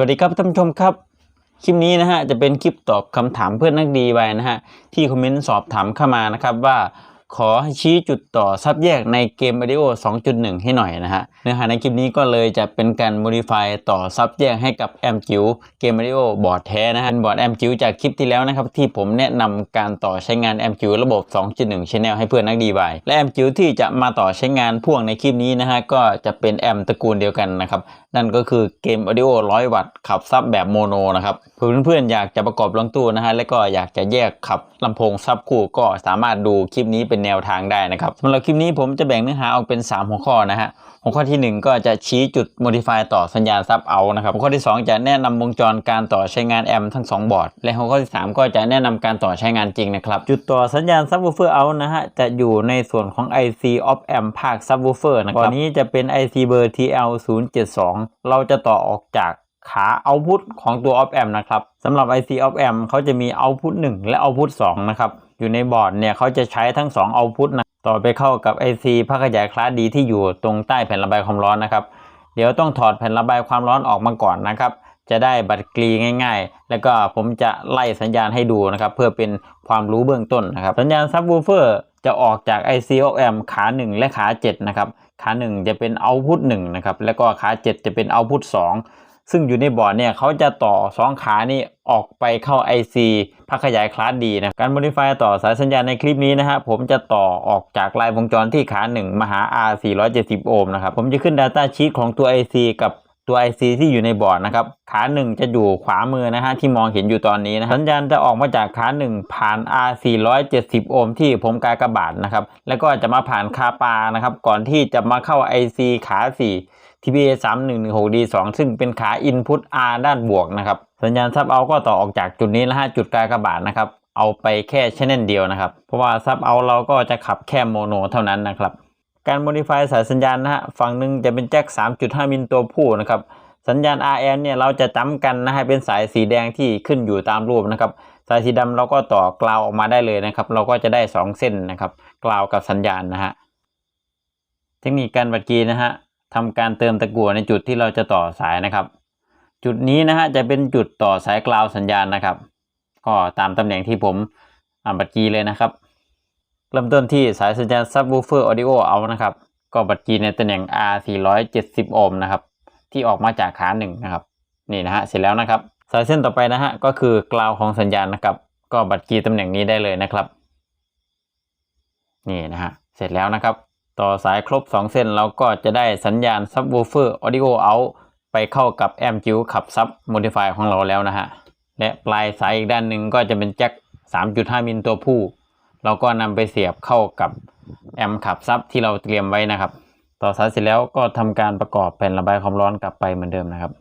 วัสดีครับท่านผู้ชมครับ คลิปนี้นะฮะจะเป็นคลิปตอบคำถามเพื่อนนักดีไปนะฮะที่คอมเมนต์สอบถามเข้ามานะครับว่า ขอให้ชี้จุดต่อซับแยกในเกม Audio 2.1 ให้หน่อยนะฮะเนื้อหาในคลิปนี้ก็เลยจะเป็นการ modify ต่อซับแยกให้กับแอมจิวเกม Audio บอร์ดแท้นะฮะเป็นบอร์ดแอมจิวจากคลิปที่แล้วนะครับ ที่ผมแนะนำการต่อใช้งานแอมจิวระบบ 2.1 Channel ให้เพื่อนนักดีไปและแอมจิวที่จะมาต่อใช้งานพ่วงในคลิปนี้นะฮะก็จะเป็นแอมตระกูลเดียวกันนะครับนั่นก็คือเกม Audio 100 วัตต์ขับซับแบบโมโนนะครับเพื่อนๆอยากจะประกอบลงตู้นะฮะและก็อยากจะแยกขับลำโพงซับคู่ก็สามารถดูคลิปนี้เป็นแนวทางได้นะครับสำหรับคลิปนี้ผมจะแบ่งเนื้อหาออกเป็น 3 หัวข้อนะฮะหัวข้อทีหนึ่1 ก็จะชี้จุด modify ต่อสัญญาณซับเอานะครับหัวข้อที่ 2 จะแนะนำวงจรการต่อใช้งานแอมทั้ง 2 บอร์ด และหัวข้อที่ 3 ก็จะแนะนำการต่อใช้งานจริงนะครับจุดต่อสัญญาณซับวูเฟอร์เอานะฮะจะอยู่ในส่วนของ IC of amp ภาคซับวูเฟอร์นะครับก่อนนี้จะเป็น IC เบอร์ TL 072 เราจะต่อออกจากขาเอาพุตของตัว op amp นะครับสำหรับ IC op amp เขาจะมีเอาพุต1และเอาพุต2นะครับ อยู่ในบอร์ดเนี่ยเขาจะใช้ทั้ง2เอาพุตนะต่อไปเข้ากับ IC ภาคขยายคลาสดีที่อยู่ตรงใต้แผ่นระบายความร้อนนะครับ เดี๋ยวต้องถอดแผ่นระบายความร้อนออกมาก่อนนะครับ จะได้บัตรกรีง่าย ๆ แล้วก็ผมจะไล่สัญญาณให้ดูนะครับ เพื่อเป็นความรู้เบื้องต้นนะครับ สัญญาณซับวูเฟอร์จะออกจาก IC o m ขา 1 และขา 7 นะครับ ขา 1 จะเป็นเอาพุต1นะครับ แล้วก็ขา 7 จะเป็นเอาพุต2ซึ่งอยู่ในบอร์ดเนี่ยเขาจะต่อ 2 ขานี่ ออกไปเข้า IC พักขยายคลาสดีนะการ modify ต่อสายสัญญาณในคลิปนี้นะฮะผมจะต่อออกจากลายวงจรที่ขา 1 มาหา R 470 โอห์มนะครับผมจะขึ้น data sheet ของตัว IC กับตัว IC ที่อยู่ในบอร์ดนะครับขา 1 จะอยู่ขวามือนะฮะที่มองเห็นอยู่ตอนนี้นะสัญญาณจะออกมาจากขา 1 ผ่าน R 470 โอห์มที่ผมกากระบาทนะครับแล้วก็จะมาผ่านคาปานะครับก่อนที่จะมาเข้า IC ขา 4 TBA 3116 D2 ซึ่งเป็นขา Input R ด้านบวกนะครับ สัญญาณซับเอาก็ต่อออกจากจุดนี้นะฮะจุดกากบาทนะครับ เอาไปแค่ชแนลเดียวนะครับ เพราะว่าซับเอาเราก็จะขับแค่โมโนเท่านั้นนะครับ การ modify สายสัญญาณนะฮะฝั่งหนึ่งจะเป็นแจ็ค 3.5 มิลตัวผู้นะครับสัญญาณ RN เนี่ยเราจะจำกันนะฮะเป็นสายสีแดงที่ขึ้นอยู่ตามรูปนะครับ สายสีดำเราก็ต่อกราวออกมาได้เลยนะครับ เราก็จะได้ 2 เส้นนะครับกราวกับสัญญาณนะฮะเทคนิคการบัดกีนะฮะ ทำการเติมตะกั่วในจุดที่เราจะต่อสายนะครับ จุดนี้นะฮะจะเป็นจุดต่อสายกราวสัญญาณนะครับ ก็ตามตำแหน่งที่ผมอ่านบัดกีเลยนะครับเริ่มต้นที่สายสัญญาณ subwoofer audio out นะครับ ก็บัดกีในตำแหน่ง R 470 โอห์มนะครับที่ออกมาจากขาหนึ่งนะครับนี่นะฮะเสร็จแล้วนะครับ สายเส้นต่อไปนะฮะก็คือกราวของสัญญาณนะครับ ก็บัดกีตำแหน่งนี้ได้เลยนะครับ นี่นะฮะเสร็จแล้วนะครับ ต่อสายครบ 2 เส้นเราก็จะได้สัญญาณ subwoofer audio out ไปเข้ากับแอมจิวขับซับ modify ของเราแล้วนะฮะ และปลายสายอีกด้านหนึ่งก็จะเป็นแจ็ค 3.5 มิลตัวผู้ เราก็นำไปเสียบเข้ากับแอมขับซับที่เราเตรียมไว้นะครับ ต่อสายเสร็จแล้วก็ทำการประกอบแผ่นระบายความร้อนกลับไปเหมือนเดิมนะครับ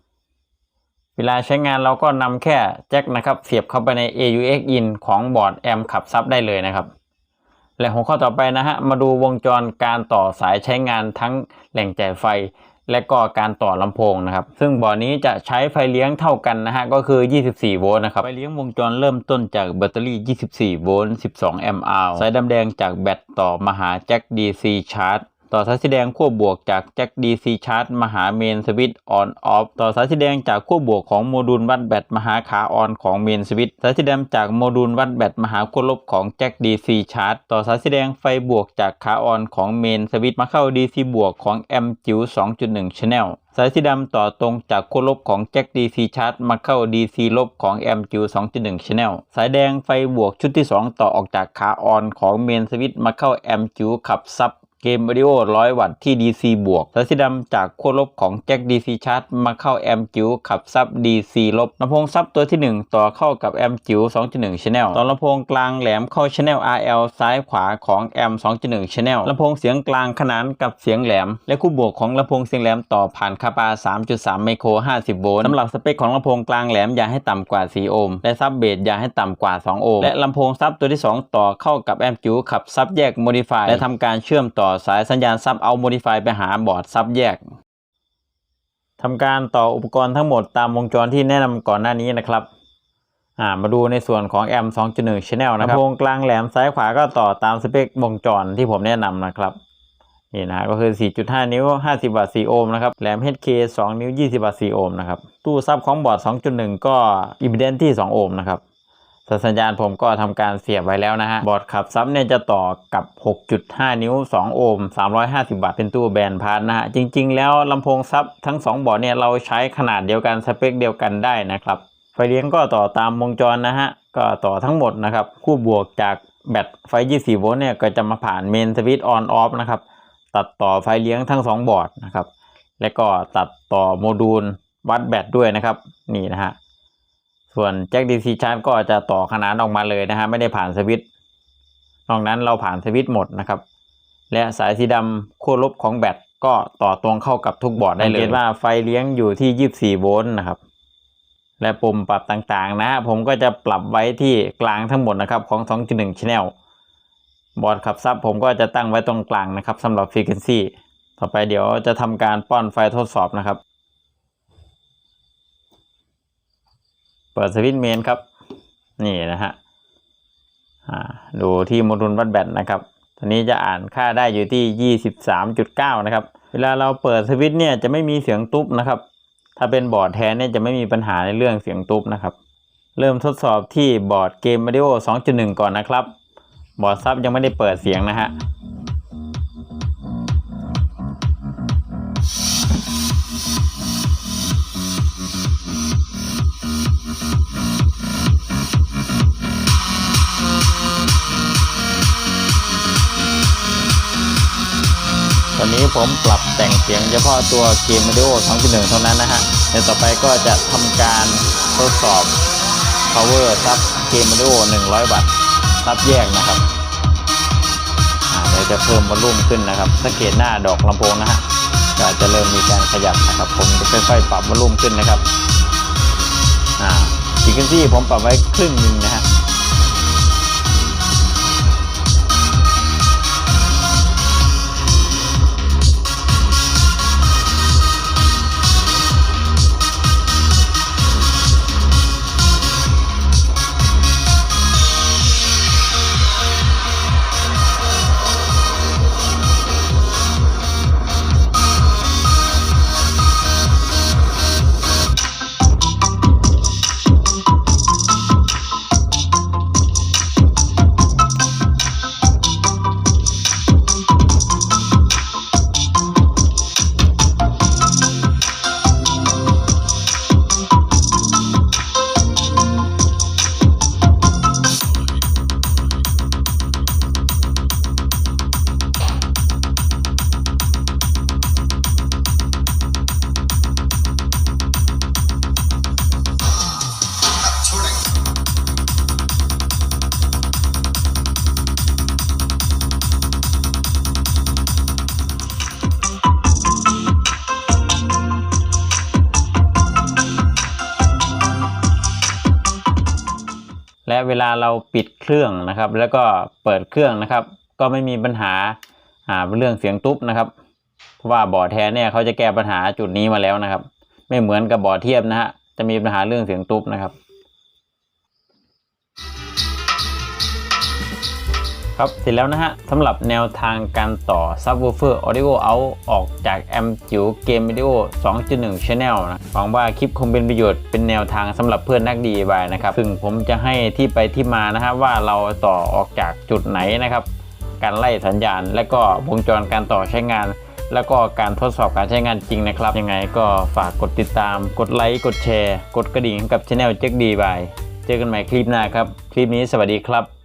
เวลาใช้งานเราก็นำแค่แจ็คนะครับเสียบเข้าไปใน AUX in ของบอร์ดแอมขับซับได้เลยนะครับ และหัวข้อต่อไปนะฮะมาดูวงจรการต่อสายใช้งานทั้งแหล่งจ่ายไฟ และก็การต่อลำโพงนะครับ ซึ่งบ่อนี้จะใช้ไฟเลี้ยงเท่ากันนะฮะก็คือ 24 โวลต์นะครับไฟเลี้ยงวงจรเริ่มต้นจากแบตเตอรี่ 24 โวลต์ 12 แอมป์อสายดำแดงจากแบตต่อมาหาแจ็ค DC ชาร์จ ต่อสายสีแดงขั้วบวกจากแจ็ค DC ชาร์จมาหาเมนสวิตช์ออนออฟต่อสายสีแดงจากขั้วบวกของโมดูลวัดแบตมหาขาออนของเมนสวิตช์สายสีดำจากโมดูลวัดแบตมหาขั้วลบของแจ็ค DC ชาร์จต่อสายสีแดงไฟบวกจากขาออนของเมนสวิตช์มาเข้า DC บวกของแอมจิ๋ว2.1 Channel สายสีดำต่อตรงจากขั้วลบของแจ็ค DC ชาร์จมาเข้า DC ลบของแอมจิ๋ว2.1 Channel สายแดงไฟบวกชุดที่ 2 ต่อออกจากขาออนของเมนสวิตช์มาเข้าแอมจิวขับซับ เกม Audio 100วัตต์ที่ DC บวกสายสีดำจากขั้วลบของแจ็ค DC ชาร์จมาเข้าแอมจิ๋วขับซับ DC ลบลำโพงซับตัวที่ 1 ต่อเข้ากับแอมจิ๋ว2.1 Channel ต่อลำโพงกลางแหลมเข้า Channel RL ซ้ายขวาของแอม2.1 Channel ลำโพงเสียงกลางขนานกับเสียงแหลม และคู่บวกของลำโพงเสียงแหลมต่อผ่านคาปา 3.3 ไมโคร 50 โวลต์สำหรับสเปคของลำโพงกลางแหลมอย่าให้ต่ำกว่า 4 โอห์มและซับเบสอย่าให้ต่ำกว่า 2 โอห์มและลำโพงซับตัวที่ 2 ต่อเข้ากับแอมจิ๋วขับซับแยก Modify และทำการเชื่อมต่อสายสัญญาณซับเอา Modify ไปหาบอร์ดซับแยกทำการต่ออุปกรณ์ทั้งหมดตามวงจรที่แนะนำก่อนหน้านี้นะครับามาดูในส่วนของแอม2.1 Channel นะครับลำโพงกลางแหลมซ้ายขวาก็ต่อตามสเปควงจรที่ผมแนะนำนะครับนี่นะก็คือ 4.5 นิ้ว 50 วัตต์ 4 โอห์มนะครับ แหลม HK 2 นิ้ว 20 วัตต์ 4 โอห์มนะครับ ตู้ซับของบอร์ด 2.1 ก็อิม e เดนที่ 2 โอห์มนะครับ สัญญาณผมก็ทำการเสียบไว้แล้วนะฮะ บอร์ดขับซับเนี่ยจะต่อกับ 6.5 นิ้ว 2 โอห์ม 350วัตต์เป็นตู้แบนพาร์ทนะฮะ จริง ๆ แล้วลำโพงซับทั้ง 2 บอร์ดเนี่ยเราใช้ขนาดเดียวกันสเปคเดียวกันได้นะครับ ไฟเลี้ยงก็ต่อตามวงจรนะฮะ ก็ต่อทั้งหมดนะครับ คู่บวกจากแบตไฟ 24 โวลต์เนี่ยก็จะมาผ่านเมนสวิตช์ออนออฟนะครับ ตัดต่อไฟเลี้ยงทั้ง 2 บอร์ดนะครับ และก็ตัดต่อโมดูลวัดแบตด้วยนะครับ นี่นะฮะ ส่วนแจ็ค DC ชาร์จก็จะต่อขนานออกมาเลยนะฮะไม่ได้ผ่านสวิตช์นอกนั้นเราผ่านสวิตช์หมดนะครับ และสายสีดำขั้วลบของแบตก็ต่อตรงเข้ากับทุกบอร์ดได้เลยว่าไฟเลี้ยงอยู่ที่ 24 โวลต์นะครับ และปุ่มปรับต่างๆนะฮะผมก็จะปรับไว้ที่กลางทั้งหมดนะครับของ 2.1 Channel บอร์ดขับซับผมก็จะตั้งไว้ตรงกลางนะครับสำหรับ Frequency ต่อไปเดี๋ยวจะทำการป้อนไฟทดสอบนะครับ ปิดสวิตช์เมนครับ นี่นะฮะดูที่โมดูลวัดแบตนะครับตอนนี้จะอ่านค่าได้อยู่ที่ 23.9 นะครับ เวลาเราเปิดสวิตช์เนี่ยจะไม่มีเสียงตุ๊บนะครับ ถ้าเป็นบอร์ดแทนเนี่ยจะไม่มีปัญหาในเรื่องเสียงตุ๊บนะครับ เริ่มทดสอบที่บอร์ดเกม Audio 2.1 ก่อนนะครับ บอร์ดซับยังไม่ได้เปิดเสียงนะฮะ นนี้ผมปรับแต่งเสียงเฉพาะตัวเกม Audio 2.1 เท่านั้นนะฮะเดี๋ยวต่อไปก็จะทำการทดสอบ power ซับเกม Audio 100 วัตต์ซับแยกนะครับอาเดี๋ยวจะเพิ่มวอลลุ่มขึ้นนะครับสังเกตหน้าดอกลำโพงนะฮะก็จะเริ่มมีการขยับนะครับ ผมจะค่อยๆ ปรับวอลลุ่มขึ้นนะครับอ่าฟิกซี่ผมปรับไว้ครึ่งหนึ่งนะฮะ และเวลาเราปิดเครื่องนะครับ แล้วก็เปิดเครื่องนะครับ ก็ไม่มีปัญหาเรื่องเสียงตุ๊บนะครับ เพราะว่าบ่อแท้เนี่ยเขาจะแก้ปัญหาจุดนี้มาแล้วนะครับ ไม่เหมือนกับบ่อเทียบนะฮะจะมีปัญหาเรื่องเสียงตุ๊บนะครับ ครับเสร็จแล้วนะฮะสำหรับแนวทางการต่อ Subwoofer Audio Out อออกจากแอมป์จิ๋วเกม Video 2.1 Channel นะหวังว่าคลิปคงเป็นประโยชน์เป็นแนวทางสำหรับเพื่อนนัก DIY นะครับ ซึ่งผมจะให้ที่ไปที่มานะฮะว่าเราต่อออกจากจุดไหนนะครับ การไล่สัญญาณ และก็วงจรการต่อใช้งาน แล้วก็การทดสอบการใช้งานจริงนะครับ ยังไงก็ฝากกดติดตาม กดไลค์กดแชร์ กดกระดิ่งให้กับช anel เจ๊กดีบายเจอกันใหม่คลิปหน้าครับคลิปนี้สวัสดีครับ